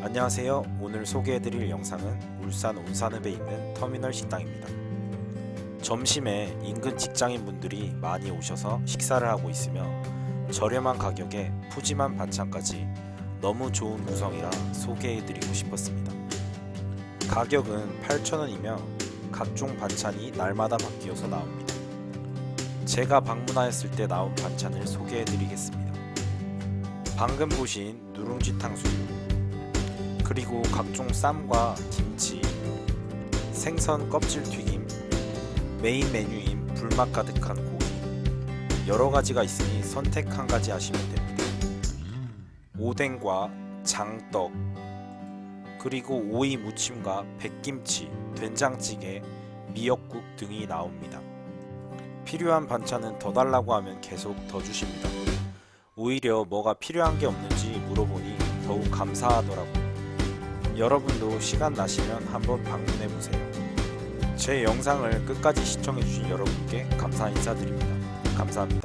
안녕하세요. 오늘 소개해드릴 영상은 울산 온산읍에 있는 터미널 식당입니다. 점심에 인근 직장인분들이 많이 오셔서 식사를 하고 있으며 저렴한 가격에 푸짐한 반찬까지 너무 좋은 구성이라 소개해드리고 싶었습니다. 가격은 8,000원이며 각종 반찬이 날마다 바뀌어서 나옵니다. 제가 방문하였을 때 나온 반찬을 소개해드리겠습니다. 방금 보신 누룽지 탕수육, 그리고 각종 쌈과 김치, 생선 껍질 튀김, 메인 메뉴인 불맛 가득한 고기, 여러 가지가 있으니 선택 한 가지 하시면 됩니다. 오뎅과 장떡, 그리고 오이 무침과 백김치, 된장찌개, 미역국 등이 나옵니다. 필요한 반찬은 더 달라고 하면 계속 더 주십니다. 오히려 뭐가 필요한 게 없는지 물어보니 더욱 감사하더라고요. 여러분도 시간 나시면 한번 방문해 보세요. 제 영상을 끝까지 시청해 주신 여러분께 감사 인사드립니다. 감사합니다.